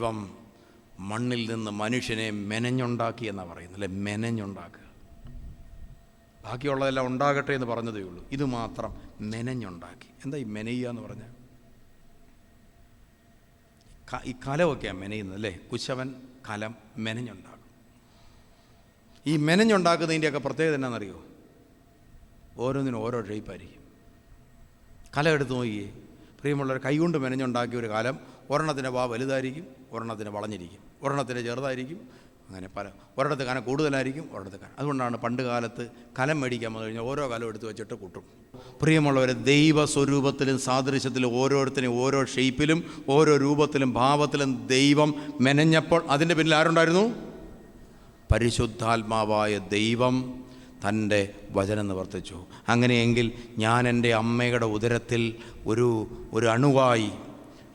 ദൈവം മണ്ണിൽ നിന്ന് മനുഷ്യനെ മെനഞ്ഞുണ്ടാക്കി എന്നാണ് പറയുന്നത് അല്ലെ? മെനഞ്ഞുണ്ടാക്കുക. ബാക്കിയുള്ളതെല്ലാം ഉണ്ടാകട്ടെ എന്ന് പറഞ്ഞതേ ഉള്ളൂ. ഇത് മാത്രം മെനഞ്ഞുണ്ടാക്കി. എന്താ ഈ മെനയുക എന്ന് പറഞ്ഞാൽ ഈ കലമൊക്കെയാണ് മെനയുന്നത് അല്ലേ? കുശവൻ കലം മെനഞ്ഞുണ്ടാക്കും. ഈ മെനഞ്ഞുണ്ടാക്കുന്നതിന്റെയൊക്കെ പ്രത്യേകത എന്നാണെന്നറിയോ ഓരോന്നിനും ഓരോ ഷേപ്പായിരിക്കും കലം എടുത്ത് നോക്കിയേ. പ്രിയമുള്ളവർ കൈകൊണ്ട് മെനഞ്ഞുണ്ടാക്കിയ ഒരു കാലം ഒരെണ്ണത്തിന്റെ വാ വലുതായിരിക്കും ഒരെണ്ണത്തിന് വളഞ്ഞിരിക്കും. ഒരെണ്ണത്തിന് ചെറുതായിരിക്കും അങ്ങനെ പല. ഒരിടത്ത് കനം കൂടുതലായിരിക്കും ഒരിടത്ത് കനം. അതുകൊണ്ടാണ് പണ്ട് കാലത്ത് കലം മേടിക്കാൻ വന്നു കഴിഞ്ഞാൽ ഓരോ കലം എടുത്ത് വെച്ചിട്ട് കൂട്ടും. പ്രിയമുള്ളവരെ ദൈവ സ്വരൂപത്തിലും സാദൃശ്യത്തിലും ഓരോരുത്തരും ഓരോ ഷെയ്പ്പിലും ഓരോ രൂപത്തിലും ഭാവത്തിലും ദൈവം മെനഞ്ഞപ്പോൾ അതിന്റെ പിന്നിൽ ആരുണ്ടായിരുന്നു? പരിശുദ്ധാത്മാവായ ദൈവം തന്റെ വചനം നിവർത്തിച്ചു. അങ്ങനെയെങ്കിൽ ഞാൻ എന്റെ അമ്മയുടെ ഉദരത്തിൽ ഒരു ഒരു അണുവായി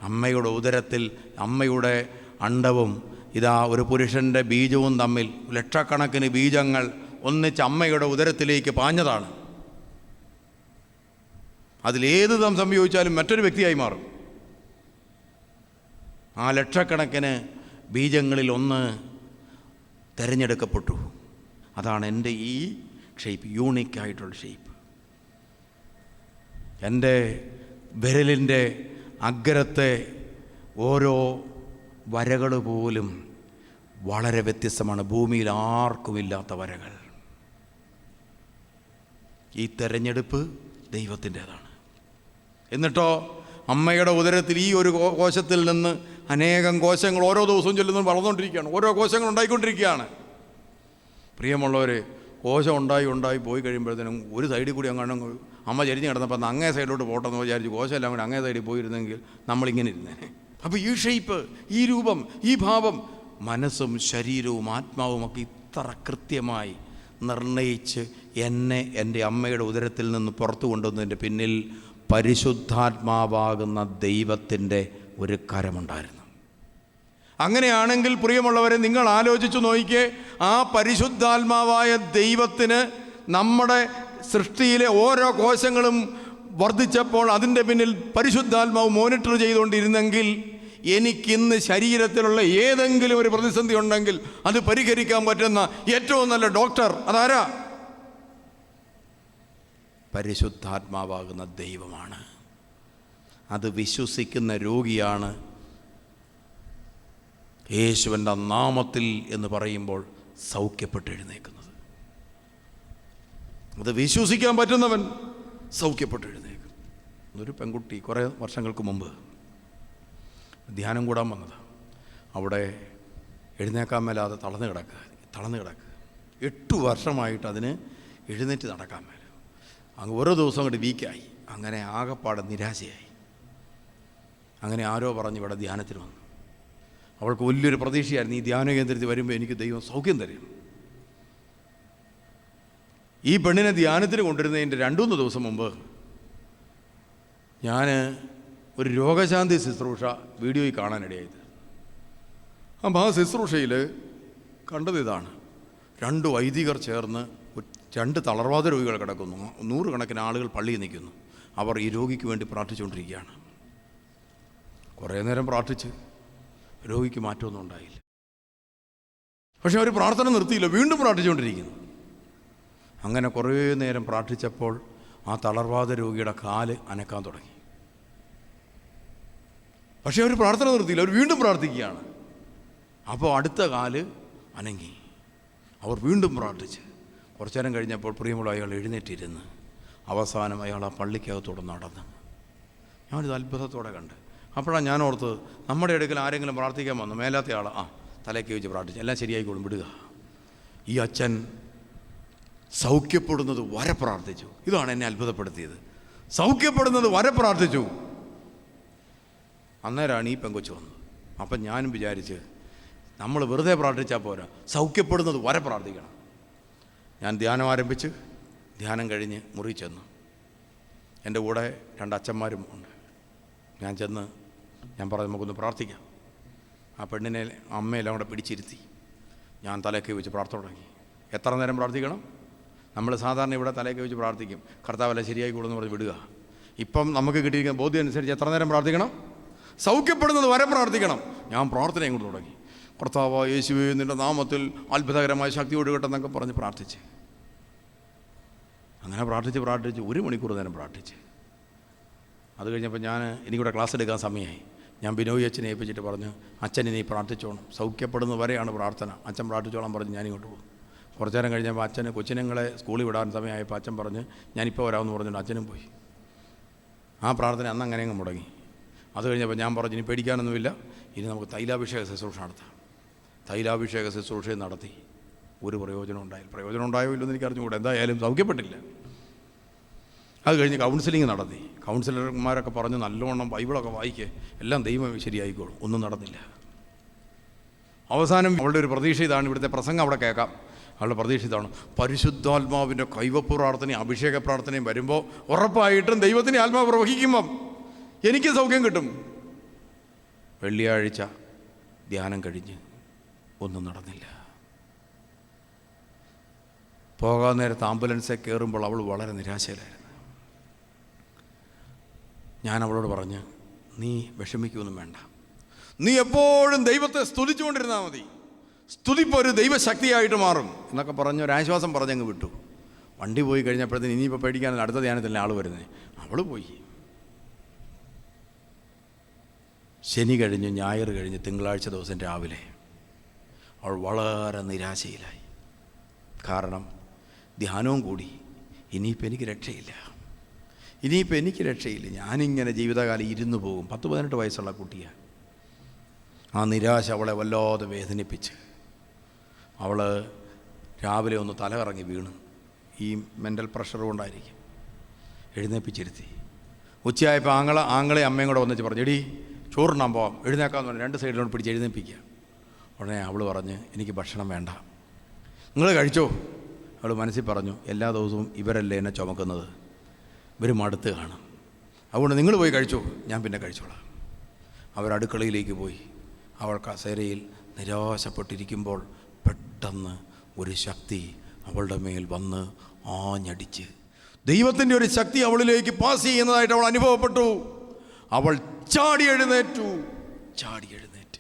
അമ്മയുടെ ഉദരത്തിൽ അമ്മയുടെ അണ്ടവും ഇതാ ഒരു പുരുഷന്റെ ബീജവും തമ്മിൽ ലക്ഷക്കണക്കിന് ബീജങ്ങൾ ഒന്നിച്ച് അമ്മയുടെ ഉദരത്തിലേക്ക് പാഞ്ഞതാണ്. അതിലേത് തം സംയോജിച്ചാലും മറ്റൊരു വ്യക്തിയായി മാറും. ആ ലക്ഷക്കണക്കിന് ബീജങ്ങളിൽ ഒന്ന് തിരഞ്ഞെടുക്കപ്പെട്ടു. അതാണ് എന്റെ ഈ ഷേപ്പ് യൂണിക്കായിട്ടുള്ള ഷേപ്പ്. എന്റെ വിരലിന്റെ അഗ്രത്തെ ഓരോ വരകൾ പോലും വളരെ വ്യത്യസ്തമാണ്. ഭൂമിയിൽ ആർക്കുമില്ലാത്ത വരകൾ. ഈ തെരഞ്ഞെടുപ്പ് ദൈവത്തിന്റേതാണ്. എന്നിട്ടോ അമ്മയുടെ ഉദരത്തിൽ ഈ ഒരു കോശത്തിൽ നിന്ന് അനേകം കോശങ്ങൾ ഓരോ ദിവസവും ചൊല്ലുന്നു വളർന്നുകൊണ്ടിരിക്കുകയാണ്. ഓരോ കോശങ്ങൾ ഉണ്ടായിക്കൊണ്ടിരിക്കുകയാണ്. പ്രിയമുള്ളവർ കോശം ഉണ്ടായി ഉണ്ടായി പോയി കഴിയുമ്പോഴത്തേനും ഒരു സൈഡിൽ കൂടി അങ്ങനെ അമ്മ ചരിഞ്ഞ് കിടന്നപ്പോൾ അന്ന് അങ്ങേ സൈഡിലോട്ട് പോട്ടെന്ന് വിചാരിച്ച് കോശം എല്ലാം കൂടി അങ്ങേ സൈഡിൽ പോയിരുന്നെങ്കിൽ നമ്മളിങ്ങനെ ഇരുന്നേനെ അപ്പോൾ ഈ ഷേപ്പ് ഈ രൂപം ഈ ഭാവം മനസ്സും ശരീരവും ആത്മാവും ഒക്കെ ഇത്ര കൃത്യമായി നിർണയിച്ച് എന്നെ എന്റെ അമ്മയുടെ ഉദരത്തിൽ നിന്ന് പുറത്തു കൊണ്ടുവന്നതിന്റെ പിന്നിൽ പരിശുദ്ധാത്മാവാകുന്ന ദൈവത്തിന്റെ ഒരു കരമുണ്ടായിരുന്നു. അങ്ങനെയാണെങ്കിൽ പ്രിയമുള്ളവരെ നിങ്ങൾ ആലോചിച്ചു നോക്കിയേ ആ പരിശുദ്ധാത്മാവായ ദൈവത്തിന് നമ്മുടെ സൃഷ്ടിയിലെ ഓരോ കോശങ്ങളും വർദ്ധിച്ചപ്പോൾ അതിന്റെ പിന്നിൽ പരിശുദ്ധാത്മാവ് മോണിറ്റർ ചെയ്തുകൊണ്ടിരുന്നെങ്കിൽ എനിക്കിന്ന് ശരീരത്തിലുള്ള ഏതെങ്കിലും ഒരു പ്രതിസന്ധി ഉണ്ടെങ്കിൽ അത് പരിഹരിക്കാൻ പറ്റുന്ന ഏറ്റവും നല്ല ഡോക്ടർ അതാരാ? പരിശുദ്ധാത്മാവാകുന്ന ദൈവമാണ്. അത് വിശ്വസിക്കുന്ന രോഗിയാണ്. യേശുവിന്റെ നാമത്തിൽ എന്ന് പറയുമ്പോൾ സൗഖ്യപ്പെട്ട് എഴുന്നേക്കുന്നത് അത് വിശ്വസിക്കാൻ പറ്റുന്നവൻ സൗഖ്യപ്പെട്ട് എഴുന്നേക്കും ഒരു പെൺകുട്ടി കുറേ വർഷങ്ങൾക്ക് മുമ്പ് ധ്യാനം കൂടാൻ വന്നത്. അവിടെ എഴുന്നേക്കാൻ മേലാതെ തളർന്നു കിടക്കുക തളർന്നു കിടക്കുക. എട്ട് വർഷമായിട്ട് അതിന് എഴുന്നേറ്റ് നടക്കാൻ മേല. അങ്ങ് ഓരോ ദിവസം അങ്ങോട്ട് വീക്കായി. അങ്ങനെ ആകെപ്പാടെ നിരാശയായി. അങ്ങനെ ആരോ പറഞ്ഞ് ഇവിടെ ധ്യാനത്തിന് വന്നു. അവൾക്ക് വലിയൊരു പ്രതീക്ഷയായിരുന്നു. ഈ ധ്യാന കേന്ദ്രത്തിൽ വരുമ്പോൾ എനിക്ക് ദൈവം സൗഖ്യം തരും. ഈ പെണ്ണിനെ ധ്യാനത്തിന് കൊണ്ടുവരുന്നതിന്റെ രണ്ടുമൂന്ന് ദിവസം മുമ്പ് ഞാൻ ഒരു രോഗശാന്തി ശുശ്രൂഷ വീഡിയോയിൽ കാണാനിടയായത്. അപ്പം ആ ശുശ്രൂഷയിൽ കണ്ടത് ഇതാണ്. രണ്ട് വൈദികർ ചേർന്ന് രണ്ട് തളർവാദ രോഗികൾ കിടക്കുന്നു. നൂറുകണക്കിന് ആളുകൾ പള്ളിയിൽ നിൽക്കുന്നു. അവർ ഈ രോഗിക്ക് വേണ്ടി പ്രാർത്ഥിച്ചുകൊണ്ടിരിക്കുകയാണ്. കുറേ നേരം പ്രാർത്ഥിച്ച് രോഗിക്ക് മാറ്റമൊന്നും ഉണ്ടായില്ല. പക്ഷെ അവർ പ്രാർത്ഥന നിർത്തിയില്ല. വീണ്ടും പ്രാർത്ഥിച്ചുകൊണ്ടിരിക്കുന്നു. അങ്ങനെ കുറേ നേരം പ്രാർത്ഥിച്ചപ്പോൾ ആ തളർവാദ രോഗിയുടെ കാൽ അനക്കാൻ തുടങ്ങി. പക്ഷെ അവർ പ്രാർത്ഥന നിർത്തിയില്ല. അവർ വീണ്ടും പ്രാർത്ഥിക്കുകയാണ്. അപ്പോൾ അടുത്ത കാൽ അനങ്ങി. അവർ വീണ്ടും പ്രാർത്ഥിച്ച്. കുറച്ചു നേരം കഴിഞ്ഞപ്പോൾ പ്രിയമുള്ള അയാൾ എഴുന്നേറ്റിരുന്ന് അവസാനം അയാൾ ആ പള്ളിക്കകത്തോടെ നടന്ന്. ഞാനൊരു അത്ഭുതത്തോടെ കണ്ട്. അപ്പോഴാണ് ഞാൻ ഓർത്ത് നമ്മുടെ അടുക്കൽ ആരെങ്കിലും പ്രാർത്ഥിക്കാൻ വന്നു. മേലാത്ത ആൾ ആ തലയ്ക്ക് വെച്ച് പ്രാർത്ഥിച്ചു എല്ലാം ശരിയായിക്കോളും വിടുക. ഈ അച്ഛൻ സൗഖ്യപ്പെടുന്നത് വരെ പ്രാർത്ഥിച്ചു. ഇതാണ് എന്നെ അത്ഭുതപ്പെടുത്തിയത്. സൗഖ്യപ്പെടുന്നത് വരെ പ്രാർത്ഥിച്ചു. അന്നേരമാണ് ഈ പെങ്കൊച്ച് വന്നത്. അപ്പം ഞാനും വിചാരിച്ച് നമ്മൾ വെറുതെ പ്രാർത്ഥിച്ചാൽ പോരാ. സൗഖ്യപ്പെടുന്നത് വരെ പ്രാർത്ഥിക്കണം. ഞാൻ ധ്യാനം ആരംഭിച്ച് ധ്യാനം കഴിഞ്ഞ് മുറി ചെന്നു. എന്റെ കൂടെ രണ്ട് അച്ഛന്മാരും ഉണ്ട്. ഞാൻ ചെന്ന് ഞാൻ പറഞ്ഞു നമുക്കൊന്ന് പ്രാർത്ഥിക്കാം. ആ പെണ്ണിനെ അമ്മയെല്ലാം കൂടെ പിടിച്ചിരുത്തി. ഞാൻ തലയൊക്കെ വെച്ച് പ്രാർത്ഥന തുടങ്ങി. എത്ര നേരം പ്രാർത്ഥിക്കണം? നമ്മൾ സാധാരണ ഇവിടെ തലയൊക്കെ വെച്ച് പ്രാർത്ഥിക്കും. കർത്താവല്ല ശരിയായി കൂടുമെന്ന് പറഞ്ഞ് വിടുക. ഇപ്പം നമുക്ക് കിട്ടിയിരിക്കുന്ന ബോധ്യം അനുസരിച്ച് എത്ര നേരം പ്രാർത്ഥിക്കണം? സൗഖ്യപ്പെടുന്നത് വരെ പ്രാർത്ഥിക്കണം. ഞാൻ പ്രാർത്ഥനയും കൊണ്ട് തുടങ്ങി. കർത്താവ് യേശുവേ നിന്റെ നാമത്തിൽ അത്ഭുതകരമായ ശക്തി ഒഴുകട്ടെന്നൊക്കെ പറഞ്ഞ് പ്രാർത്ഥിച്ച്. അങ്ങനെ പ്രാർത്ഥിച്ച് പ്രാർത്ഥിച്ച് ഒരു മണിക്കൂർ നേരം പ്രാർത്ഥിച്ച്. അത് കഴിഞ്ഞപ്പോൾ ഞാൻ എനിക്കിവിടെ ക്ലാസ് എടുക്കാൻ സമയമായി. ഞാൻ ബിനോയ് അച്ഛനെ ഏൽപ്പിച്ചിട്ട് പറഞ്ഞു അച്ഛനെ നീ പ്രാർത്ഥിച്ചോണം. സൗഖ്യപ്പെടുന്ന വരെയാണ് പ്രാർത്ഥന. അച്ഛൻ പ്രാർത്ഥിച്ചോളാൻ പറഞ്ഞ് ഞാനിങ്ങോട്ട് പോകും. കുറച്ചു നേരം കഴിഞ്ഞപ്പോൾ അച്ഛന് കൊച്ചിനങ്ങളെ സ്കൂളിൽ വിടാൻ സമയമായപ്പോൾ അച്ഛൻ പറഞ്ഞ് ഞാനിപ്പോൾ വരാമെന്ന് പറഞ്ഞിട്ട് അച്ഛനും പോയി. ആ പ്രാർത്ഥന അന്ന് അങ്ങനെ അങ്ങ് മുടങ്ങി. അത് കഴിഞ്ഞപ്പോൾ ഞാൻ പറഞ്ഞു ഇനി പേടിക്കാനൊന്നുമില്ല. ഇനി നമുക്ക് തൈലാഭിഷേക ശുശ്രൂഷ നടത്താം. തൈലാഭിഷേക ശുശ്രൂഷയും നടത്തി. ഒരു പ്രയോജനം ഉണ്ടായില്ല. പ്രയോജനം ഉണ്ടായോ ഇല്ലെന്ന് എനിക്ക് അറിഞ്ഞുകൂടെ എന്തായാലും സൗഖ്യപ്പെട്ടില്ല. അത് കഴിഞ്ഞ് കൗൺസിലിംഗ് നടത്തി. കൗൺസിലർമാരൊക്കെ പറഞ്ഞ് നല്ലോണം ബൈബിളൊക്കെ വായിക്കേ. എല്ലാം ദൈവം ശരിയായിക്കോളും. ഒന്നും നടന്നില്ല. അവസാനം അവളുടെ ഒരു പ്രതീക്ഷ ഇതാണ്. ഇവിടുത്തെ പ്രസംഗം അവിടെ കേൾക്കാം. അവളുടെ പ്രതീക്ഷ ഇതാണ്. പരിശുദ്ധാത്മാവിന്റെ കൈവപ്പ് പ്രാർത്ഥനയും അഭിഷേക പ്രാർത്ഥനയും വരുമ്പോൾ ഉറപ്പായിട്ടും ദൈവത്തിന്റെ ആത്മാവ് പ്രവഹിക്കുമ്പം എനിക്ക് സൗഖ്യം കിട്ടും. വെള്ളിയാഴ്ച ധ്യാനം കഴിഞ്ഞ് ഒന്നും നടന്നില്ല. പോകാൻ നേരത്ത് ആംബുലൻസിൽ കയറുമ്പോൾ അവൾ വളരെ നിരാശയിലായിരുന്നു. ഞാൻ അവളോട് പറഞ്ഞ് നീ വിഷമിക്കൊന്നും വേണ്ട. നീ എപ്പോഴും ദൈവത്തെ സ്തുതിച്ചുകൊണ്ടിരുന്നാൽ മതി. സ്തുതിപ്പോൾ ഒരു ദൈവശക്തിയായിട്ട് മാറും. എന്നൊക്കെ പറഞ്ഞ് ഒരു ആശ്വാസം പറഞ്ഞങ്ങ് വിട്ടു. വണ്ടി പോയി കഴിഞ്ഞപ്പോഴത്തേന് ഇനിയിപ്പോൾ പേടിക്കാൻ അടുത്ത ധ്യാനത്തിലെ ആൾ വരുന്നത് അവൾ പോയി. ശനി കഴിഞ്ഞ് ഞായർ കഴിഞ്ഞ് തിങ്കളാഴ്ച ദിവസം രാവിലെ അവൾ വളരെ നിരാശയിലായി. കാരണം ധ്യാനവും കൂടി ഇനിയിപ്പോൾ എനിക്ക് രക്ഷയില്ല. ഇനിയിപ്പോൾ എനിക്ക് രക്ഷയില്ല. ഞാനിങ്ങനെ ജീവിതകാലം ഇരുന്നു പോകും. പത്ത് പതിനെട്ട് വയസ്സുള്ള കുട്ടിയാണ് ആ നിരാശ അവളെ വല്ലാതെ വേദനിപ്പിച്ച്. അവൾ രാവിലെ ഒന്ന് തലകറങ്ങി വീണ്. ഈ മെന്റൽ പ്രഷർ കൊണ്ടായിരിക്കും. എഴുന്നേപ്പിച്ചിരുത്തി. ഉച്ചയായപ്പോൾ ആങ്ങളെ ആങ്ങളെ അമ്മയും കൂടെ വന്നിച്ച് പറഞ്ഞു എടി ചോറിനാൻ പോവാം. എഴുന്നേക്കാന്ന് പറഞ്ഞു രണ്ട് സൈഡിലോട്ട് പിടിച്ച് എഴുന്നേപ്പിക്കുക ഉടനെ അവൾ പറഞ്ഞ് എനിക്ക് ഭക്ഷണം വേണ്ട. നിങ്ങൾ കഴിച്ചോ? അവൾ മനസ്സിൽ പറഞ്ഞു എല്ലാ ദിവസവും ഇവരല്ലേ എന്നെ ചുമക്കുന്നത്. ഇവർ മടുത്ത് കാണും. അതുകൊണ്ട് നിങ്ങൾ പോയി കഴിച്ചോ. ഞാൻ പിന്നെ കഴിച്ചോളാം. അവർ അടുക്കളയിലേക്ക് പോയി. അവൾ കസേരയിൽ നിരാശപ്പെട്ടിരിക്കുമ്പോൾ പെട്ടെന്ന് ഒരു ശക്തി അവളുടെ മേൽ വന്ന് ആഞ്ഞടിച്ച്. ദൈവത്തിന്റെ ഒരു ശക്തി അവളിലേക്ക് പാസ് ചെയ്യുന്നതായിട്ട് അവൾ അനുഭവപ്പെട്ടു. അവൾ ചാടി എഴുന്നേറ്റു. ചാടി എഴുന്നേറ്റ്.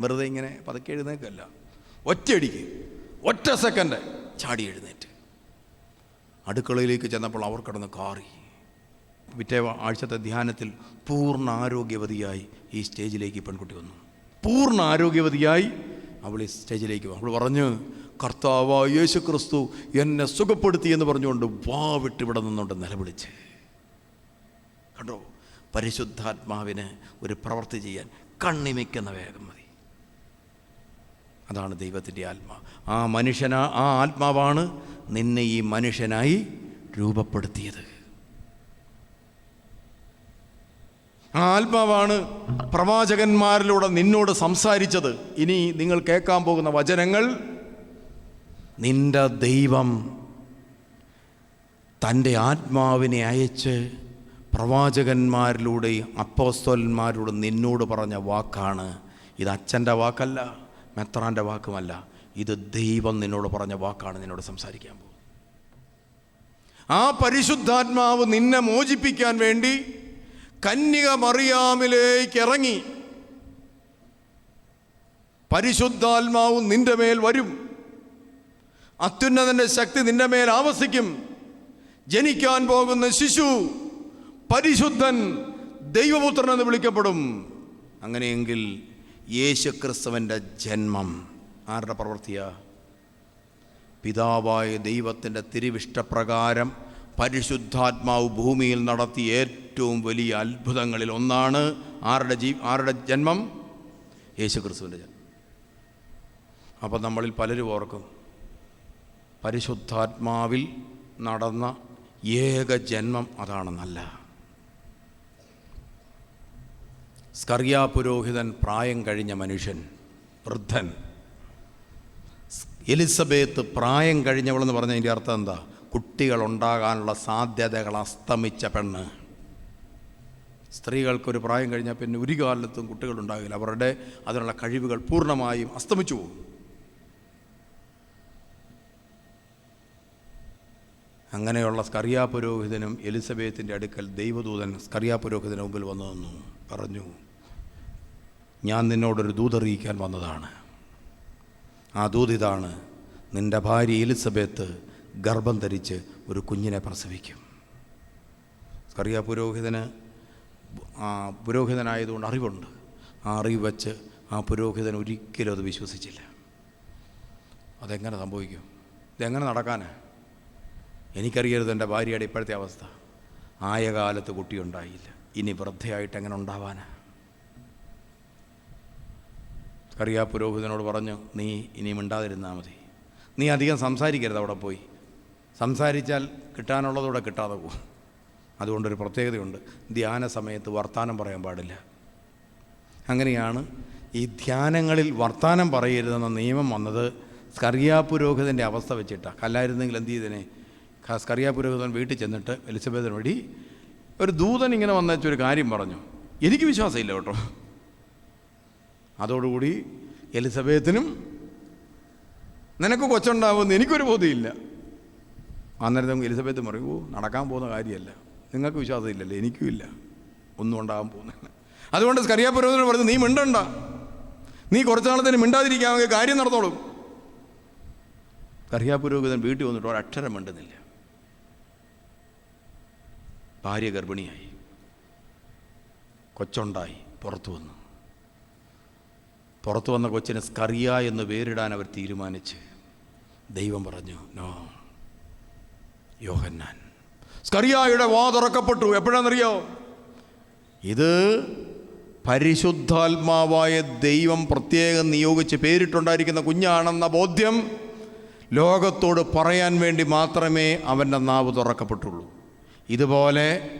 വെറുതെ ഇങ്ങനെ പതുക്കെ എഴുന്നേക്കല്ല ഒറ്റയടിക്ക്. ഒറ്റ സെക്കൻഡ് ചാടി എഴുന്നേറ്റ്. അടുക്കളയിലേക്ക് ചെന്നപ്പോൾ അവർ കിടന്ന് കാറി. പിറ്റേ ആഴ്ചത്തെ ധ്യാനത്തിൽ പൂർണ ആരോഗ്യവതിയായി ഈ സ്റ്റേജിലേക്ക് പെൺകുട്ടി വന്നു. പൂർണ ആരോഗ്യവതിയായി അവൾ ഈ സ്റ്റേജിലേക്ക് വന്നു. അവൾ പറഞ്ഞ് കർത്താവ് യേശു ക്രിസ്തു എന്നെ സുഖപ്പെടുത്തി എന്ന് പറഞ്ഞുകൊണ്ട് വാ വിട്ട് ഇവിടെ നിന്നുകൊണ്ട് നിലവിളിച്ച്. കണ്ടോ? പരിശുദ്ധാത്മാവിന് ഒരു പ്രവൃത്തി ചെയ്യാൻ കണ്ണിമയ്ക്കുന്ന വേഗം മതി. അതാണ് ദൈവത്തിന്റെ ആത്മാ. ആ മനുഷ്യനാ ആ ആത്മാവാണ് നിന്നെ ഈ മനുഷ്യനായി രൂപപ്പെടുത്തിയത്. ആ ആത്മാവാണ് പ്രവാചകന്മാരിലൂടെ നിന്നോട് സംസാരിച്ചത്. ഇനി നിങ്ങൾ കേൾക്കാൻ പോകുന്ന വചനങ്ങൾ നിന്റെ ദൈവം തന്റെ ആത്മാവിനെ അയച്ച് പ്രവാചകന്മാരിലൂടെ അപ്പോസ്തോലന്മാരോട് നിന്നോട് പറഞ്ഞ വാക്കാണ്. ഇത് അച്ഛന്റെ വാക്കല്ല. മെത്രാന്റെ വാക്കുമല്ല. ഇത് ദൈവം നിന്നോട് പറഞ്ഞ വാക്കാണ് നിന്നോട് സംസാരിക്കാൻ പോകുന്നത്. ആ പരിശുദ്ധാത്മാവ് നിന്നെ മോചിപ്പിക്കാൻ വേണ്ടി കന്യക മറിയാമിലേക്ക് ഇറങ്ങി. പരിശുദ്ധാത്മാവ് നിന്റെ മേൽ വരും. അത്യുന്നതന്റെ ശക്തി നിന്റെ മേൽ ആവസിക്കും. ജനിക്കാൻ പോകുന്ന ശിശു പരിശുദ്ധൻ ദൈവപുത്രൻ എന്ന് വിളിക്കപ്പെടും. അങ്ങനെയെങ്കിൽ യേശുക്രിസ്തുവിന്റെ ജന്മം. ആരുടെ പ്രവൃത്തിയാ? പിതാവായ ദൈവത്തിന്റെ തിരുവിഷ്ടപ്രകാരം പരിശുദ്ധാത്മാവ് ഭൂമിയിൽ നടത്തിയ ഏറ്റവും വലിയ അത്ഭുതങ്ങളിൽ ഒന്നാണ് ആരുടെ ജീ ആരുടെ ജന്മം? യേശുക്രിസ്തുവിന്റെ ജന്മം. അപ്പം നമ്മളിൽ പലരും ഓർക്കും പരിശുദ്ധാത്മാവിൽ നടന്ന ഏക ജന്മം അതാണെന്നല്ല. സ്കർയ പുരോഹിതൻ പ്രായം കഴിഞ്ഞ മനുഷ്യൻ വൃദ്ധൻ. എലിസബത്ത് പ്രായം കഴിഞ്ഞവളെന്ന് പറഞ്ഞതിന്റെ അർത്ഥം എന്താ? കുട്ടികൾ ഉണ്ടാകാനുള്ള സാധ്യതകൾ അസ്തമിച്ച പെണ്ണ്. സ്ത്രീകൾക്കൊരു പ്രായം കഴിഞ്ഞാൽ പിന്നെ ഒരു കാലത്തും കുട്ടികൾ ഉണ്ടാകില്ല അവരുടെ അതിനുള്ള കഴിവുകൾ പൂർണമായും അസ്തമിച്ചു പോകും. അങ്ങനെയുള്ള സ്കറിയാ പുരോഹിതനും എലിസബത്തിന്റെ അടുക്കൽ ദൈവദൂതൻ സ്കറിയാ പുരോഹിതന് മുമ്പിൽ വന്നു പറഞ്ഞു ഞാൻ നിന്നോടൊരു ദൂതറിയിക്കാൻ വന്നതാണ്. ആ ദൂതിതാണ് നിന്റെ ഭാര്യ എലിസബത്ത് ഗർഭം ധരിച്ച് ഒരു കുഞ്ഞിനെ പ്രസവിക്കും. കറിയ പുരോഹിതന് പുരോഹിതനായതുകൊണ്ട് അറിവുണ്ട്. ആ അറിവ് വച്ച് ആ പുരോഹിതൻ ഒരിക്കലും അത് വിശ്വസിച്ചില്ല. അതെങ്ങനെ സംഭവിക്കും? ഇതെങ്ങനെ നടക്കാനാ? എനിക്കറിയരുത് എന്റെ ഭാര്യയുടെ ഇപ്പോഴത്തെ അവസ്ഥ. ആയ കാലത്ത് കുട്ടിയുണ്ടായില്ല. ഇനി വൃദ്ധയായിട്ട് എങ്ങനെ ഉണ്ടാവാനാ? കറിയാ പുരോഹിതനോട് പറഞ്ഞു നീ ഇനി മിണ്ടാതിരുന്നാൽ മതി. നീ അധികം സംസാരിക്കരുത് അവിടെ പോയി. സംസാരിച്ചാൽ കിട്ടാനുള്ളതൂടെ കിട്ടാതെ പോകും. അതുകൊണ്ടൊരു പ്രത്യേകതയുണ്ട്. ധ്യാന സമയത്ത് വർത്തമാനം പറയാൻ പാടില്ല. അങ്ങനെയാണ് ഈ ധ്യാനങ്ങളിൽ വർത്തമാനം പറയരുതെന്ന നിയമം വന്നത് സ്കറിയാ പുരോഹിതന്റെ അവസ്ഥ വെച്ചിട്ടാണ് കല്ലായിരുന്നെങ്കിൽ എന്ത് ചെയ്തേനെ? സ്കറിയാ പുരോഹിതൻ വീട്ടിൽ ചെന്നിട്ട് എലിസബത്തിന് വഴി ഒരു ദൂതൻ ഇങ്ങനെ വന്നേച്ചൊരു കാര്യം പറഞ്ഞു. എനിക്ക് വിശ്വാസമില്ല കേട്ടോ. അതോടുകൂടി എലിസബത്തിനും നിനക്ക് കൊച്ചുണ്ടാവുമെന്ന് എനിക്കൊരു ബോധ്യമില്ല. അന്നേരം എലിസബത്ത് പറയൂ നടക്കാൻ പോകുന്ന കാര്യമല്ല. നിങ്ങൾക്ക് വിശ്വാസമില്ലല്ലോ? എനിക്കും ഇല്ല. ഒന്നും ഉണ്ടാകാൻ പോകുന്നില്ല. അതുകൊണ്ട് സ്കറിയാപുരോഹിതനോട് പറഞ്ഞു നീ മിണ്ടണ്ട. നീ കുറച്ച് നാളത്തിന് മിണ്ടാതിരിക്കാമെങ്കിൽ കാര്യം നടന്നോളും. കറിയാപുരോഹിതൻ വീട്ടിൽ വന്നിട്ട് ഒരക്ഷരം മിണ്ടുന്നില്ല. ഭാര്യ ഗർഭിണിയായി. കൊച്ചുണ്ടായി പുറത്തു വന്നു. പുറത്തു വന്ന കൊച്ചിന് സ്കറിയ എന്ന് പേരിടാൻ അവർ തീരുമാനിച്ച് ദൈവം പറഞ്ഞു നോ യോഹന്നാൻ. സ്കറിയായുടെ വാ തുറക്കപ്പെട്ടു. എപ്പോഴാണെന്നറിയോ? ഇത് പരിശുദ്ധാത്മാവായ ദൈവം പ്രത്യേകം നിയോഗിച്ച് പേരിട്ടുണ്ടായിരിക്കുന്ന കുഞ്ഞാണെന്ന ബോധ്യം ലോകത്തോട് പറയാൻ വേണ്ടി മാത്രമേ അവന്റെ നാവ് തുറക്കപ്പെട്ടുള്ളൂ. ഇതുപോലെ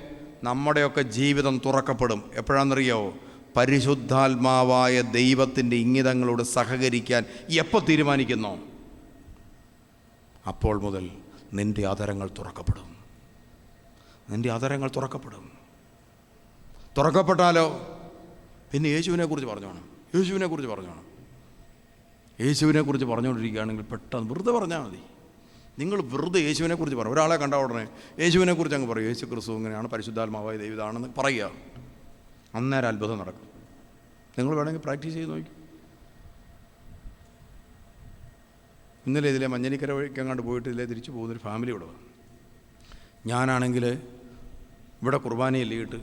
നമ്മുടെയൊക്കെ ജീവിതം തുറക്കപ്പെടും. എപ്പോഴാണെന്നറിയോ? പരിശുദ്ധാത്മാവായ ദൈവത്തിന്റെ ഇംഗിതങ്ങളോട് സഹകരിക്കാൻ എപ്പോൾ തീരുമാനിക്കുന്നു? അപ്പോൾ മുതൽ നിന്റെ അതരങ്ങൾ തുറക്കപ്പെടും. നിന്റെ അതരങ്ങൾ തുറക്കപ്പെടും. തുറക്കപ്പെട്ടാലോ? പിന്നെ യേശുവിനെ കുറിച്ച് പറഞ്ഞോണം. യേശുവിനെ കുറിച്ച് പറഞ്ഞോണം. യേശുവിനെ കുറിച്ച് പറഞ്ഞുകൊണ്ടിരിക്കുകയാണെങ്കിൽ പെട്ടെന്ന് വെറുതെ പറഞ്ഞാൽ മതി. നിങ്ങൾ വെറുതെ യേശുവിനെ കുറിച്ച് പറയും ഒരാളെ കണ്ട ഉടനെ യേശുവിനെ കുറിച്ച് അങ്ങ് പറയും. യേശു ക്രിസ്തു ഇങ്ങനെയാണ് പരിശുദ്ധാത്മാവായ ദൈവതാണെന്ന് പറയുക. അന്നേരം അത്ഭുതം നടക്കും. നിങ്ങൾ വേണമെങ്കിൽ പ്രാക്ടീസ് ചെയ്ത് നോക്കി. ഇന്നലെ ഇതിലെ മഞ്ഞനിക്കര അങ്ങോട്ട് പോയിട്ട് ഇതിലെ തിരിച്ചു പോകുന്നൊരു ഫാമിലി ഇവിടെ വന്നു. ഞാനാണെങ്കിൽ ഇവിടെ കുർബാനയില്ലിട്ട്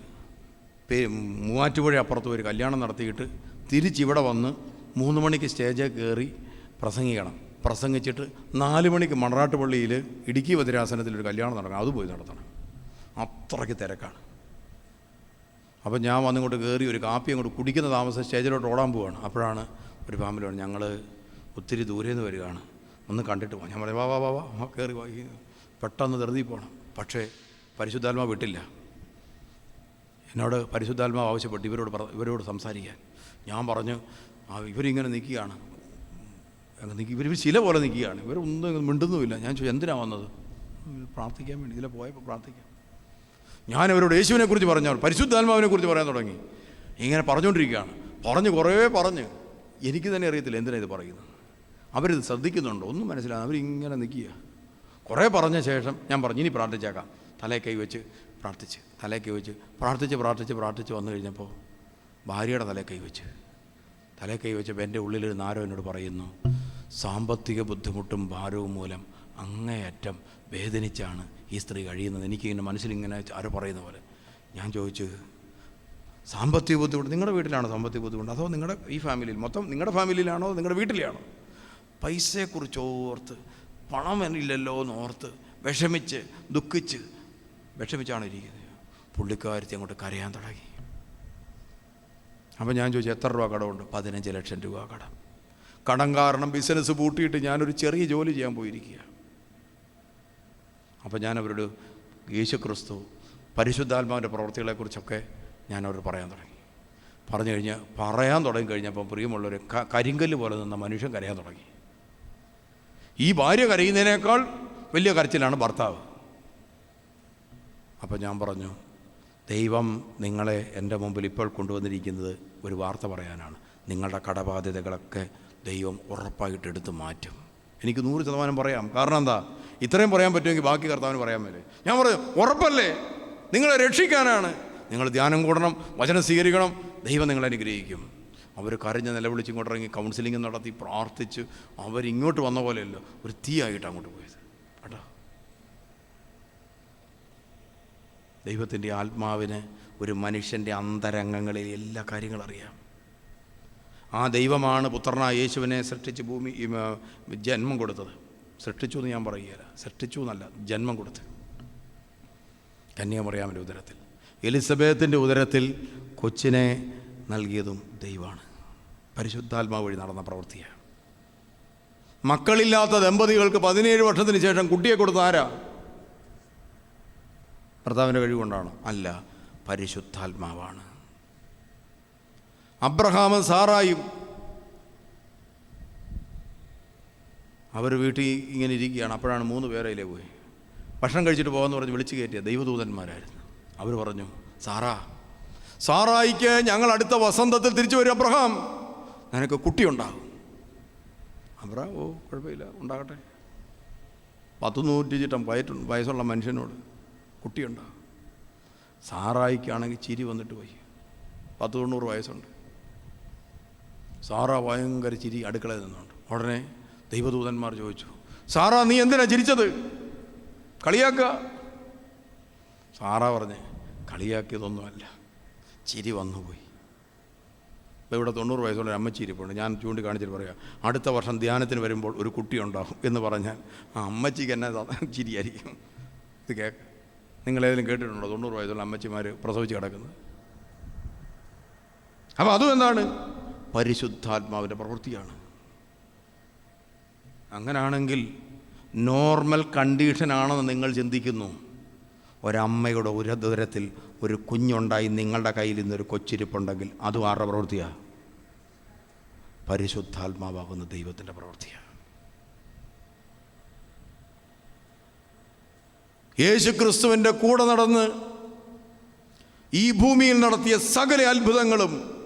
പേ മൂവാറ്റുപുഴ അപ്പുറത്ത് ഒരു കല്യാണം നടത്തിയിട്ട് തിരിച്ചിവിടെ വന്ന് മൂന്ന് മണിക്ക് സ്റ്റേജിൽ കയറി പ്രസംഗിക്കണം. പ്രസംഗിച്ചിട്ട് നാല് മണിക്ക് മണറാട്ടുപള്ളിയിൽ ഇടുക്കി ഒരു കല്യാണം നടക്കണം. അത് പോയി നടത്തണം. അത്രയ്ക്ക് തിരക്കാണ്. അപ്പം ഞാൻ വന്നിങ്ങോട്ട് കയറി ഒരു കാപ്പി അങ്ങോട്ട് കുടിക്കുന്ന താമസം സ്റ്റേജിലോട്ട് ഓടാൻ പോവാണ്. അപ്പോഴാണ് ഒരു ഫാമിലി പറഞ്ഞു ഞങ്ങൾ ഒത്തിരി ദൂരെ നിന്ന് വരികയാണ്. ഒന്ന് കണ്ടിട്ട് പോകാം ഞാൻ പറയാം വാ വാ വാ വാ കയറി വാ പെട്ടെന്ന് ധൃതി പോകണം പക്ഷേ പരിശുദ്ധാത്മാവ് വിട്ടില്ല. എന്നോട് പരിശുദ്ധാത്മാവ് ആവശ്യപ്പെട്ടു ഇവരോട് ഇവരോട് സംസാരിക്കാൻ. ഞാൻ പറഞ്ഞു ഇവരിങ്ങനെ നിൽക്കുകയാണ്. നിൽക്കി ഇവർ ശില പോലെ നിൽക്കുകയാണ്. ഇവരൊന്നും മിണ്ടുന്നുമില്ല. ഞാൻ ചോദിച്ചു എന്തിനാണ് വന്നത്? പ്രാർത്ഥിക്കാൻ വേണ്ടി. ഇതിലെ പോയപ്പോൾ പ്രാർത്ഥിക്കാം. ഞാൻ അവരോട് യേശുവിനെ കുറിച്ച് പറഞ്ഞു പരിശുദ്ധാത്മാവിനെ കുറിച്ച് പറയാൻ തുടങ്ങി. ഇങ്ങനെ പറഞ്ഞുകൊണ്ടിരിക്കുകയാണ്. പറഞ്ഞ് കുറേ പറഞ്ഞ്. എനിക്ക് തന്നെ അറിയത്തില്ല എന്തിനാണ് ഇത് പറയുന്നത്. അവരിത് ശ്രദ്ധിക്കുന്നുണ്ടോ? ഒന്നും മനസ്സിലാകും അവരിങ്ങനെ നിൽക്കുക. കുറേ പറഞ്ഞ ശേഷം ഞാൻ പറഞ്ഞു ഇനി പ്രാർത്ഥിച്ചേക്കാം. തലേ കൈ വെച്ച് പ്രാർത്ഥിച്ച് തലേ കൈ വെച്ച് പ്രാർത്ഥിച്ച് പ്രാർത്ഥിച്ച് പ്രാർത്ഥിച്ച് വന്നു കഴിഞ്ഞപ്പോൾ ഭാര്യയുടെ തലേ കൈ വെച്ച്. തലേ കൈ വെച്ചപ്പോൾ എന്റെ ഉള്ളിൽ നാരോ എന്നോട് പറയുന്നു സാമ്പത്തിക ബുദ്ധിമുട്ടും ഭാരവും മൂലം അങ്ങേയറ്റം വേദനിച്ചാണ് ഈ സ്ത്രീ കഴിയുന്നത്? എനിക്കിങ്ങനെ മനസ്സിലിങ്ങനെ ആരോ പറയുന്ന പോലെ. ഞാൻ ചോദിച്ചു സാമ്പത്തിക ബുദ്ധിമുട്ട് നിങ്ങളുടെ വീട്ടിലാണോ സാമ്പത്തിക ബുദ്ധിമുട്ട്? അതോ നിങ്ങളുടെ ഈ ഫാമിലിയിൽ? മൊത്തം നിങ്ങളുടെ ഫാമിലിയിലാണോ? നിങ്ങളുടെ വീട്ടിലാണോ പൈസയെക്കുറിച്ച് ഓർത്ത് പണം ഇല്ലല്ലോ എന്ന് ഓർത്ത് വിഷമിച്ച് ദുഃഖിച്ച് വിഷമിച്ചാണ് ഇരിക്കുന്നത്. പുള്ളിക്കാരത്തി അങ്ങോട്ട് കരയാൻ തുടങ്ങി. അപ്പോൾ ഞാൻ ചോദിച്ചു എത്ര രൂപ കടമുണ്ട്? പതിനഞ്ച് ലക്ഷം രൂപ കടം. കടം കാരണം ബിസിനസ് പൂട്ടിയിട്ട് ഞാനൊരു ചെറിയ ജോലി ചെയ്യാൻ പോയിരിക്കുക അപ്പോൾ ഞാൻ അവരോട് യേശു ക്രിസ്തു പരിശുദ്ധാത്മാവിന്റെ പ്രവർത്തികളെക്കുറിച്ചൊക്കെ ഞാൻ അവരോട് പറയാൻ തുടങ്ങി. പറഞ്ഞു കഴിഞ്ഞ് പറയാൻ തുടങ്ങി കഴിഞ്ഞപ്പോൾ പ്രിയമുള്ളവർ കരിങ്കല്ല് പോലെ നിന്ന മനുഷ്യൻ കരയാൻ തുടങ്ങി. ഈ ഭാര്യ കരയുന്നതിനേക്കാൾ വലിയ കരച്ചിലാണ് ഭർത്താവ്. അപ്പോൾ ഞാൻ പറഞ്ഞു ദൈവം നിങ്ങളെ എന്റെ മുമ്പിൽ ഇപ്പോൾ കൊണ്ടുവന്നിരിക്കുന്നത് ഒരു വാർത്ത പറയാനാണ്. നിങ്ങളുടെ കടബാധ്യതകളൊക്കെ ദൈവം ഉറപ്പായിട്ട് എടുത്ത് മാറ്റും. എനിക്ക് നൂറ് ശതമാനം പറയാം. കാരണം എന്താ? ഇത്രയും പറയാൻ പറ്റുമെങ്കിൽ ബാക്കി കർത്താവിന് പറയാൻ മേലെ. ഞാൻ പറഞ്ഞു ഉറപ്പല്ലേ? നിങ്ങളെ രക്ഷിക്കാനാണ്. നിങ്ങൾ ധ്യാനം കൂടണം വചനം സ്വീകരിക്കണം ദൈവം നിങ്ങളെ അനുഗ്രഹിക്കും. അവർ കരഞ്ഞ് നിലവിളിച്ച് ഇങ്ങോട്ട് ഇറങ്ങി കൗൺസിലിംഗ് നടത്തി പ്രാർത്ഥിച്ച് അവരിങ്ങോട്ട് വന്ന പോലെയല്ല ഒരു അങ്ങോട്ട് പോയത്. കേട്ടോ? ദൈവത്തിന്റെ ആത്മാവിന് ഒരു മനുഷ്യന്റെ അന്തരംഗങ്ങളിൽ എല്ലാ കാര്യങ്ങളും അറിയാം. ആ ദൈവമാണ് പുത്രനായ യേശുവിനെ സൃഷ്ടിച്ച് ഭൂമി ജന്മം കൊടുത്തത്. സൃഷ്ടിച്ചു എന്ന് ഞാൻ പറയുകയില്ല. സൃഷ്ടിച്ചു എന്നല്ല ജന്മം കൊടുത്ത്. കന്യാമറിയാമന്റെ ഉദരത്തിൽ. എലിസബത്തിന്റെ ഉദരത്തിൽ കൊച്ചിനെ നൽകിയതും ദൈവമാണ്. പരിശുദ്ധാത്മാവ് വഴി നടന്ന പ്രവൃത്തിയാണ്. മക്കളില്ലാത്ത ദമ്പതികൾക്ക് പതിനേഴ് വർഷത്തിന് ശേഷം കുട്ടിയെ കൊടുത്ത ആരാ? ഭർത്താവിന്റെ കഴിവുകൊണ്ടാണോ? അല്ല പരിശുദ്ധാത്മാവാണ്. അബ്രഹാമും സാറായും അവർ വീട്ടിൽ ഇങ്ങനെ ഇരിക്കുകയാണ്. അപ്പോഴാണ് മൂന്ന് പേരയിലേ പോയി. ഭക്ഷണം കഴിച്ചിട്ട് പോകാമെന്ന് പറഞ്ഞ് വിളിച്ചു കയറ്റിയ ദൈവദൂതന്മാരായിരുന്നു. അവർ പറഞ്ഞു സാറാ സാറായിക്ക് ഞങ്ങൾ അടുത്ത വസന്തത്തിൽ തിരിച്ചു വരും അബ്രഹാം. നിനക്ക് കുട്ടിയുണ്ടാകും. അബ്രഹാം ഓ കുഴപ്പമില്ല ഉണ്ടാകട്ടെ. പത്ത് നൂറ്റി ചിട്ടം വയറ്റു വയസ്സുള്ള മനുഷ്യനോട് കുട്ടിയുണ്ടാകും. സാറായിക്കാണെങ്കിൽ ചിരി വന്നിട്ട് പോയി. പത്ത് തൊണ്ണൂറ് വയസ്സുണ്ട്. സാറ ഭയങ്കര ചിരി അടുക്കളയിൽ നിന്നുണ്ട്. ഉടനെ ദൈവദൂതന്മാർ ചോദിച്ചു സാറാ നീ എന്തിനാ ചിരിച്ചത്? കളിയാക്കുക സാറ പറഞ്ഞേ കളിയാക്കിയതൊന്നുമല്ല ചിരി വന്നുപോയി. അപ്പോൾ ഇവിടെ തൊണ്ണൂറ് വയസ്സുള്ള ഒരു അമ്മച്ചി ഇരിപ്പുണ്ട്. ഞാൻ ചൂണ്ടിക്കാണിച്ചിട്ട് പറയാം അടുത്ത വർഷം ധ്യാനത്തിന് വരുമ്പോൾ ഒരു കുട്ടി ഉണ്ടാകും എന്ന് പറഞ്ഞാൽ ആ അമ്മച്ചിക്ക് എന്നെ ചിരിയായിരിക്കും? ഇത് കേൾക്ക നിങ്ങളേതെങ്കിലും കേട്ടിട്ടുണ്ടോ തൊണ്ണൂറ് വയസ്സുള്ള അമ്മച്ചിമാർ പ്രസവിച്ച് കിടക്കുന്നത്? അപ്പോൾ അതും എന്താണ്? പരിശുദ്ധാത്മാവിന്റെ പ്രവൃത്തിയാണ്. അങ്ങനാണെങ്കിൽ നോർമൽ കണ്ടീഷനാണെന്ന് നിങ്ങൾ ചിന്തിക്കുന്നു. ഒരമ്മയുടെ ഉരദൂരത്തിൽ ഒരു കുഞ്ഞുണ്ടായി നിങ്ങളുടെ കയ്യിൽ ഇന്നൊരു കൊച്ചിരിപ്പുണ്ടെങ്കിൽ അതും ആരുടെ പ്രവൃത്തിയാണ് പരിശുദ്ധാത്മാവാകുന്ന ദൈവത്തിന്റെ പ്രവൃത്തിയാണ് യേശു ക്രിസ്തുവിന്റെ കൂടെ നടന്ന് ഈ ഭൂമിയിൽ നടത്തിയ സകല അത്ഭുതങ്ങളും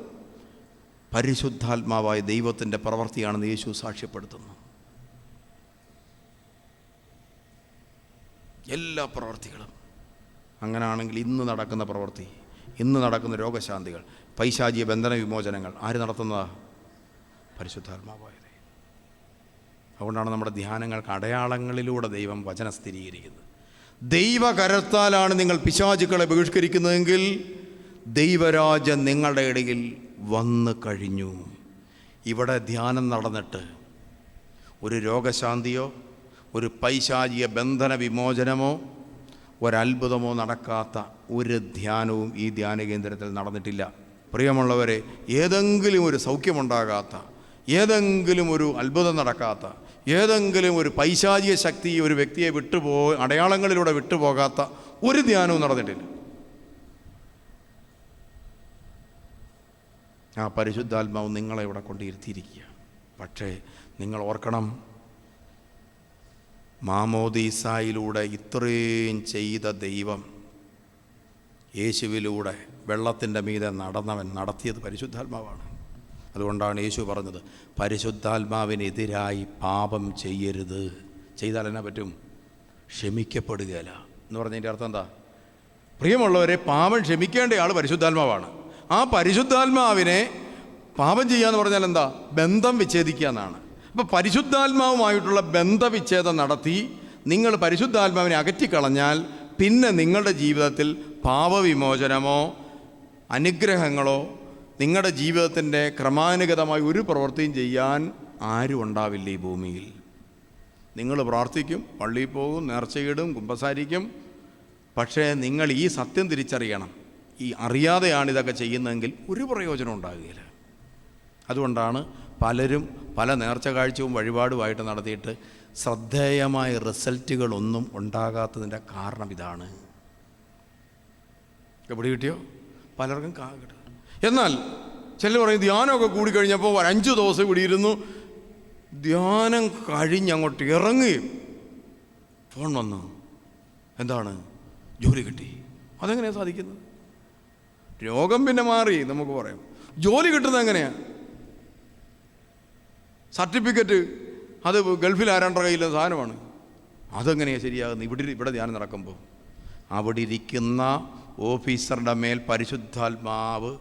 പരിശുദ്ധാത്മാവായ ദൈവത്തിന്റെ പ്രവൃത്തിയാണെന്ന് യേശു സാക്ഷ്യപ്പെടുത്തുന്നു. എല്ലാ പ്രവർത്തികളും അങ്ങനെയാണെങ്കിൽ ഇന്ന് നടക്കുന്ന പ്രവൃത്തി ഇന്ന് നടക്കുന്ന രോഗശാന്തികൾ പൈശാചിക ബന്ധന വിമോചനങ്ങൾ ആര് നടത്തുന്നതാ? പരിശുദ്ധാത്മാവായ ദൈവം. അതുകൊണ്ടാണ് നമ്മുടെ ധ്യാനങ്ങൾക്ക് അടയാളങ്ങളിലൂടെ ദൈവം വചനം സ്ഥിരീകരിക്കുന്നത്. ദൈവകരത്താലാണ് നിങ്ങൾ പിശാചുക്കളെ ബഹിഷ്കരിക്കുന്നതെങ്കിൽ ദൈവരാജൻ നിങ്ങളുടെ ഇടയിൽ വന്നു കഴിഞ്ഞു. ഇവിടെ ധ്യാനം നടന്നിട്ട് ഒരു രോഗശാന്തിയോ ഒരു പൈശാചിക ബന്ധന വിമോചനമോ ഒരത്ഭുതമോ നടക്കാത്ത ഒരു ധ്യാനവും ഈ ധ്യാന കേന്ദ്രത്തിൽ നടന്നിട്ടില്ല. പ്രിയമുള്ളവരെ ഏതെങ്കിലും ഒരു സൗഖ്യമുണ്ടാകാത്ത ഏതെങ്കിലും ഒരു അത്ഭുതം നടക്കാത്ത ഏതെങ്കിലും ഒരു പൈശാചിക ശക്തി ഒരു വ്യക്തിയെ വിട്ടുപോ അടയാളങ്ങളിലൂടെ വിട്ടുപോകാത്ത ഒരു ധ്യാനവും നടന്നിട്ടില്ല. ആ പരിശുദ്ധാത്മാവ് നിങ്ങളെ ഇവിടെ കൊണ്ടിരുത്തിയിരിക്കുക പക്ഷേ നിങ്ങൾ ഓർക്കണം മാമോദീസായിലൂടെ ഇത്രയും ചെയ്ത ദൈവം യേശുവിലൂടെ വെള്ളത്തിന്റെ മീതെ നടന്നവൻ നടത്തിയത് പരിശുദ്ധാത്മാവാണ്. അതുകൊണ്ടാണ് യേശു പറഞ്ഞത് പരിശുദ്ധാത്മാവിനെതിരായി പാപം ചെയ്യരുത്. ചെയ്താൽ എന്നാ പറ്റും? ക്ഷമിക്കപ്പെടുകയില്ല. എന്ന് പറഞ്ഞതിന്റെ അർത്ഥം എന്താ? പ്രിയമുള്ളവരെ പാപം ക്ഷമിക്കേണ്ട ആൾ പരിശുദ്ധാത്മാവാണ്. ആ പരിശുദ്ധാത്മാവിനെ പാപം ചെയ്യുക എന്ന് പറഞ്ഞാൽ എന്താ? ബന്ധം വിച്ഛേദിക്കുക എന്നാണ്. അപ്പോൾ പരിശുദ്ധാത്മാവുമായിട്ടുള്ള ബന്ധവിച്ഛേദം നടത്തി നിങ്ങൾ പരിശുദ്ധാത്മാവിനെ അകറ്റിക്കളഞ്ഞാൽ പിന്നെ നിങ്ങളുടെ ജീവിതത്തിൽ പാപവിമോചനമോ അനുഗ്രഹങ്ങളോ നിങ്ങളുടെ ജീവിതത്തിന്റെ ക്രമാനുഗതമായി ഒരു പ്രവൃത്തിയും ചെയ്യാൻ ആരും ഉണ്ടാവില്ല ഈ ഭൂമിയിൽ. നിങ്ങൾ പ്രാർത്ഥിക്കും പള്ളിയിൽ പോകും നേർച്ചയിടും കുമ്പസാരിക്കും. പക്ഷേ നിങ്ങൾ ഈ സത്യം തിരിച്ചറിയണം. ഈ അറിയാതെയാണ് ഇതൊക്കെ ചെയ്യുന്നതെങ്കിൽ ഒരു പ്രയോജനം ഉണ്ടാകുകയില്ല. അതുകൊണ്ടാണ് പലരും പല നേർച്ച കാഴ്ചവും വഴിപാടുമായിട്ട് നടത്തിയിട്ട് ശ്രദ്ധേയമായ റിസൾട്ടുകളൊന്നും ഉണ്ടാകാത്തതിന്റെ കാരണം ഇതാണ്. എവിടെ കിട്ടിയോ? പലർക്കും കാ എന്നാൽ ചില പറയും ധ്യാനമൊക്കെ കൂടിക്കഴിഞ്ഞപ്പോൾ അഞ്ച് ദിവസം ഇവിടെ ഇരുന്നു ധ്യാനം കഴിഞ്ഞങ്ങോട്ട് ഇറങ്ങുകയും ഫോൺ വന്നു. എന്താണ്? ജോലി കിട്ടി. അതെങ്ങനെയാണ് സാധിക്കുന്നത്? രോഗം പിന്നെ മാറി നമുക്ക് പറയാം. ജോലി കിട്ടുന്നത് എങ്ങനെയാണ് സർട്ടിഫിക്കറ്റ് അത് ഗൾഫിൽ ആരാണ്ട കയ്യിലെ സാധനമാണ്. അതെങ്ങനെയാണ് ശരിയാകുന്നത്? ഇവിടെ ഇവിടെ ധ്യാനം നടക്കുമ്പോൾ. അവിടെ ഇരിക്കുന്ന ഓഫീസറുടെ മേൽ പരിശുദ്ധാത്മാവ്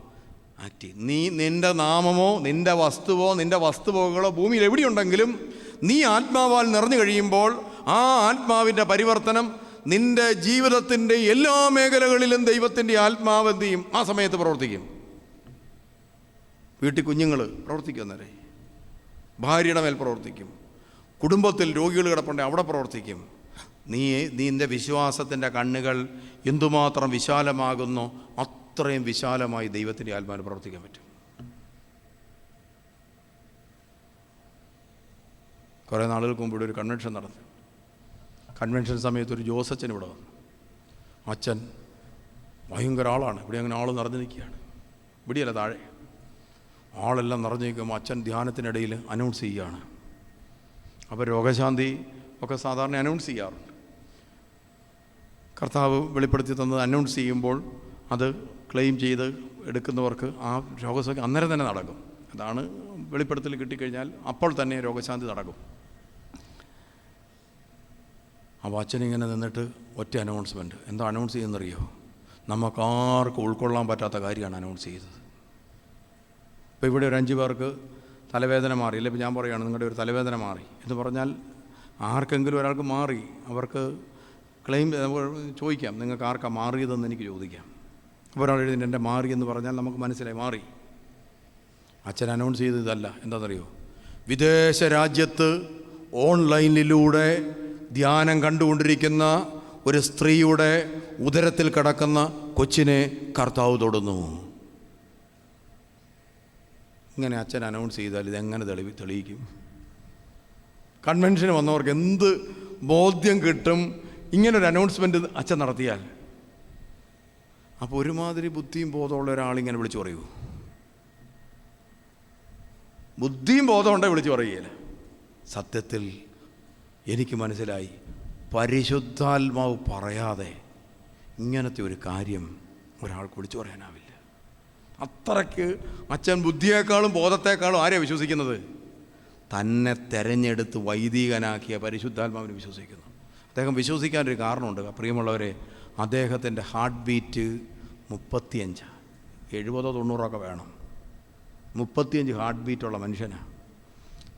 ആക്ട് നീ നിന്റെ നാമമോ നിന്റെ വസ്തുവോ നിന്റെ വസ്തുവകളോ ഭൂമിയിൽ എവിടെയുണ്ടെങ്കിലും നീ ആത്മാവാൽ നിറഞ്ഞു കഴിയുമ്പോൾ ആ ആത്മാവിന്റെ പരിവർത്തനം നിന്റെ ജീവിതത്തിന്റെ എല്ലാ മേഖലകളിലും ദൈവത്തിന്റെ ആത്മാവ് എന്ത് ചെയ്യും ആ സമയത്ത് പ്രവർത്തിക്കും. വീട്ടിൽ കുഞ്ഞുങ്ങൾ പ്രവർത്തിക്കും അന്നേരം. ഭാര്യയുടെ മേൽ പ്രവർത്തിക്കും. കുടുംബത്തിൽ രോഗികൾ കിടപ്പുണ്ടെങ്കിൽ അവിടെ പ്രവർത്തിക്കും. നീ നിന്റെ വിശ്വാസത്തിന്റെ കണ്ണുകൾ എന്തുമാത്രം വിശാലമാകുന്നോ അത്രയും വിശാലമായി ദൈവത്തിന്റെ ആത്മാവിന് പ്രവർത്തിക്കാൻ പറ്റും. കുറേ നാളുകൾക്ക് മുമ്പ് ഇവിടെ ഒരു കൺവെൻഷൻ നടന്നു. കൺവെൻഷൻ സമയത്ത് ഒരു ജോസച്ചൻ ഇവിടെ വന്നു. അച്ഛൻ ഭയങ്കര ആളാണ്. ഇവിടെ അങ്ങനെ ആൾ നിറഞ്ഞു നിൽക്കുകയാണ്. ഇവിടെയല്ല താഴെ. ആളെല്ലാം നിറഞ്ഞു നിൽക്കുമ്പോൾ അച്ഛൻ ധ്യാനത്തിനിടയിൽ അനൗൺസ് ചെയ്യുകയാണ്. അപ്പോൾ രോഗശാന്തി ഒക്കെ സാധാരണ അനൗൺസ് ചെയ്യാറുണ്ട്. കർത്താവ് വെളിപ്പെടുത്തി തന്നത് അനൗൺസ് ചെയ്യുമ്പോൾ അത് ക്ലെയിം ചെയ്ത് എടുക്കുന്നവർക്ക് ആ രോഗശാന്തി അന്നേരം തന്നെ നടക്കും. അതാണ് വെളിപ്പെടുത്തൽ കിട്ടിക്കഴിഞ്ഞാൽ അപ്പോൾ തന്നെ രോഗശാന്തി നടക്കും. അപ്പോൾ അച്ഛനിങ്ങനെ നിന്നിട്ട് ഒറ്റ അനൗൺസ്മെന്റ് എന്താ അനൗൺസ് ചെയ്യുന്നറിയോ? നമുക്കാർക്കും ഉൾക്കൊള്ളാൻ പറ്റാത്ത കാര്യമാണ് അനൗൺസ് ചെയ്തത്. ഇപ്പോൾ ഇവിടെ ഒരു അഞ്ച് പേർക്ക് തലവേദന മാറി. അല്ലെ ഇപ്പോൾ ഞാൻ പറയുകയാണ് നിങ്ങളുടെ ഒരു തലവേദന മാറി. എന്ന് പറഞ്ഞാൽ ആർക്കെങ്കിലും ഒരാൾക്ക് മാറി. അവർക്ക് ക്ലെയിം ചോദിക്കാം നിങ്ങൾക്ക് ആർക്കാണ് മാറിയതെന്ന് എനിക്ക് ചോദിക്കാം. അപ്പോൾ ഒരാൾ എഴുതി എന്റെ മാറി എന്ന് പറഞ്ഞാൽ നമുക്ക് മനസ്സിലായി മാറി. അച്ഛൻ അനൗൺസ് ചെയ്തതല്ല. എന്താണെന്നറിയോ വിദേശ രാജ്യത്ത് ഓൺലൈനിലൂടെ ധ്യാനം കണ്ടുകൊണ്ടിരിക്കുന്ന ഒരു സ്ത്രീയുടെ ഉദരത്തിൽ കിടക്കുന്ന കൊച്ചിനെ കർത്താവ് തൊടുന്നു. ഇങ്ങനെ അച്ഛൻ അനൗൺസ് ചെയ്താൽ ഇതെങ്ങനെ തെളിവി തെളിയിക്കും? കൺവെൻഷന് വന്നവർക്ക് എന്ത് ബോധ്യം കിട്ടും? ഇങ്ങനൊരു അനൗൺസ്മെന്റ് അച്ഛൻ നടത്തിയാൽ. അപ്പോൾ ഒരുമാതിരി ബുദ്ധിയും ബോധമുള്ള ഒരാളിങ്ങനെ വിളിച്ചു പറയൂ. ബുദ്ധിയും ബോധമുണ്ടെങ്കിൽ വിളിച്ചു പറയുകയില്ല സത്യത്തിൽ എനിക്ക് മനസ്സിലായി. പരിശുദ്ധാത്മാവ് പറയാതെ ഇങ്ങനത്തെ ഒരു കാര്യം ഒരാൾക്ക് വിളിച്ചു പറയാനാവില്ല. അത്രയ്ക്ക് അച്ഛൻ ബുദ്ധിയേക്കാളും ബോധത്തെക്കാളും ആരെയാണ് വിശ്വസിക്കുന്നത്? തന്നെ തെരഞ്ഞെടുത്ത് വൈദികനാക്കിയ പരിശുദ്ധാത്മാവിനെ വിശ്വസിക്കുന്നു. അദ്ദേഹം വിശ്വസിക്കാനൊരു കാരണമുണ്ട്. പ്രിയമുള്ളവരെ അദ്ദേഹത്തിന്റെ ഹാർട്ട് ബീറ്റ് മുപ്പത്തിയഞ്ചാണ് എഴുപതോ തൊണ്ണൂറൊക്കെ വേണം. മുപ്പത്തിയഞ്ച് ഹാർട്ട് ബീറ്റുള്ള മനുഷ്യനാണ്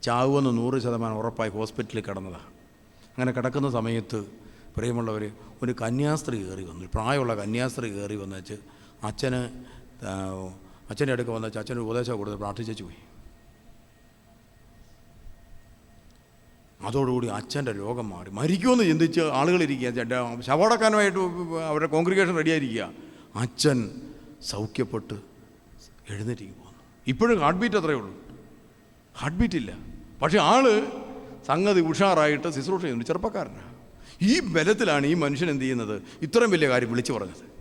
ചാവുമെന്ന് നൂറ് ശതമാനം ഉറപ്പായി ഹോസ്പിറ്റലിൽ കിടന്നതാണ് അങ്ങനെ കിടക്കുന്ന സമയത്ത് പ്രിയമുള്ളവർ ഒരു കന്യാസ്ത്രീ കയറി വന്നു. പ്രായമുള്ള കന്യാസ്ത്രീ കയറി വന്നേച്ച് അച്ഛന് അച്ഛന്റെ അടുക്ക വന്നു വെച്ച് അച്ഛന് ഉപദേശം കൊടുത്ത് പ്രാർത്ഥിച്ചു പോയി. അതോടുകൂടി അച്ഛന്റെ രോഗം മാറി. മരിക്കുമെന്ന് ചിന്തിച്ച് ആളുകളിരിക്കുക. എന്റെ ശവടക്കാനുമായിട്ട് അവരുടെ കോൺഗ്രിഗേഷൻ റെഡിയായിരിക്കുക. അച്ഛൻ സൗഖ്യപ്പെട്ട് എഴുന്നേറ്റിക്ക് പോകുന്നു ഇപ്പോഴും ഹാർട്ട് ബീറ്റ് അത്രയേ ഉള്ളൂ. ഹാർട്ട് ബീറ്റ് ഇല്ല. പക്ഷേ ആൾ സംഗതി ഉഷാറായിട്ട് ശുശ്രൂഷ ചെയ്യുന്നു ചെറുപ്പക്കാരനാണ് ഈ ബലത്തിലാണ് ഈ മനുഷ്യൻ എന്ത് ചെയ്യുന്നത്? ഇത്രയും വലിയ കാര്യം വിളിച്ചു പറഞ്ഞത്.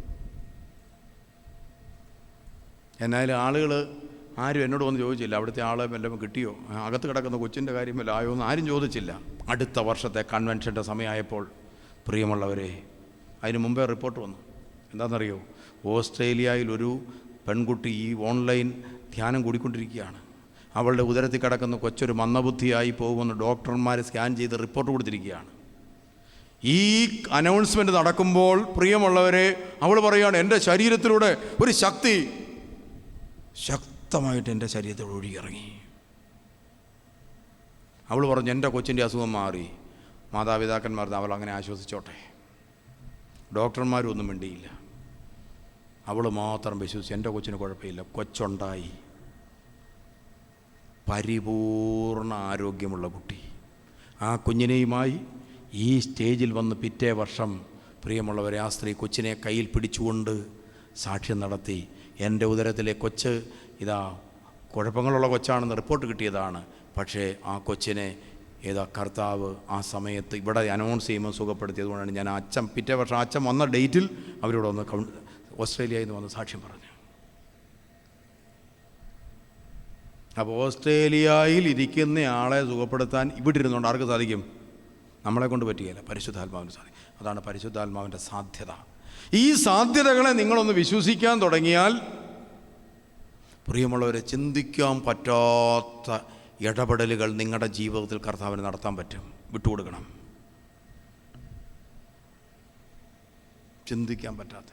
എന്നാലും ആളുകൾ ആരും എന്നോട് വന്ന് ചോദിച്ചില്ല. അവിടുത്തെ ആളെ വല്ലതും കിട്ടിയോ? അകത്ത് കിടക്കുന്ന കൊച്ചിന്റെ കാര്യം വല്ല ആയോ എന്ന് ആരും ചോദിച്ചില്ല. അടുത്ത വർഷത്തെ കൺവെൻഷന്റെ സമയമായപ്പോൾ പ്രിയമുള്ളവരെ അതിന് മുമ്പേ റിപ്പോർട്ട് വന്നു. എന്താണെന്നറിയോ? ഓസ്ട്രേലിയയിൽ ഒരു പെൺകുട്ടി ഈ ഓൺലൈൻ ധ്യാനം കൂടിക്കൊണ്ടിരിക്കുകയാണ്. അവളുടെ ഉദരത്തിൽ കിടക്കുന്ന കൊച്ചൊരു മന്ദബുദ്ധിയായി പോകുമെന്ന് ഡോക്ടർമാർ സ്കാൻ ചെയ്ത് റിപ്പോർട്ട് കൊടുത്തിരിക്കുകയാണ്. ഈ അനൗൺസ്മെന്റ് നടക്കുമ്പോൾ പ്രിയമുള്ളവരെ അവൾ പറയുകയാണ് എന്റെ ശരീരത്തിലൂടെ ഒരു ശക്തി ശക്തമായിട്ട് എന്റെ ശരീരത്തിലൂടെ ഒഴുകിയിറങ്ങി. അവൾ പറഞ്ഞു എന്റെ കൊച്ചിന്റെ അസുഖം മാറി. മാതാപിതാക്കന്മാർ അവൾ അങ്ങനെ ആശ്വസിച്ചോട്ടെ. ഡോക്ടർമാരും ഒന്നും മിണ്ടിയില്ല. അവൾ മാത്രം വിശ്വസിച്ചു എന്റെ കൊച്ചിന് കുഴപ്പമില്ല കൊച്ചുണ്ടായി. പരിപൂർണ ആരോഗ്യമുള്ള കുട്ടി. ആ കുഞ്ഞിനെയുമായി ഈ സ്റ്റേജിൽ വന്ന് പിറ്റേ വർഷം പ്രിയമുള്ളവരെ ആ സ്ത്രീ കൊച്ചിനെ കയ്യിൽ പിടിച്ചുകൊണ്ട് സാക്ഷ്യം നടത്തി. എന്റെ ഉദരത്തിലെ കൊച്ച് ഇതാ കുഴപ്പങ്ങളുള്ള കൊച്ചാണെന്ന് റിപ്പോർട്ട് കിട്ടിയതാണ്. പക്ഷേ ആ കൊച്ചിനെ ഏതാ കർത്താവ് ആ സമയത്ത് ഇവിടെ അനൗൺസ് ചെയ്യുമ്പോൾ സുഖപ്പെടുത്തിയതുകൊണ്ടാണ് ഞാൻ അച്ഛൻ പിറ്റേ വർഷം അച്ഛൻ വന്ന ഡേറ്റിൽ അവരോട് കൗൺ ഓസ്ട്രേലിയയിൽ നിന്ന് വന്ന് സാക്ഷ്യം പറഞ്ഞു. അപ്പോൾ ഓസ്ട്രേലിയയിൽ ഇരിക്കുന്ന ആളെ സുഖപ്പെടുത്താൻ ഇവിടെ ഇരുന്നുകൊണ്ട് ആർക്ക് സാധിക്കും? നമ്മളെ കൊണ്ട് പറ്റുകയില്ല പരിശുദ്ധാത്മാവിന് സാധിക്കും അതാണ് പരിശുദ്ധാത്മാവിന്റെ സാധ്യത. ഈ സാധ്യതകളെ നിങ്ങളൊന്ന് വിശ്വസിക്കാൻ തുടങ്ങിയാൽ പ്രിയമുള്ളവരെ ചിന്തിക്കാൻ പറ്റാത്ത ഇടപെടലുകൾ നിങ്ങളുടെ ജീവിതത്തിൽ കർത്താവിന് നടത്താൻ പറ്റും. വിട്ടുകൊടുക്കണം. ചിന്തിക്കാൻ പറ്റാത്ത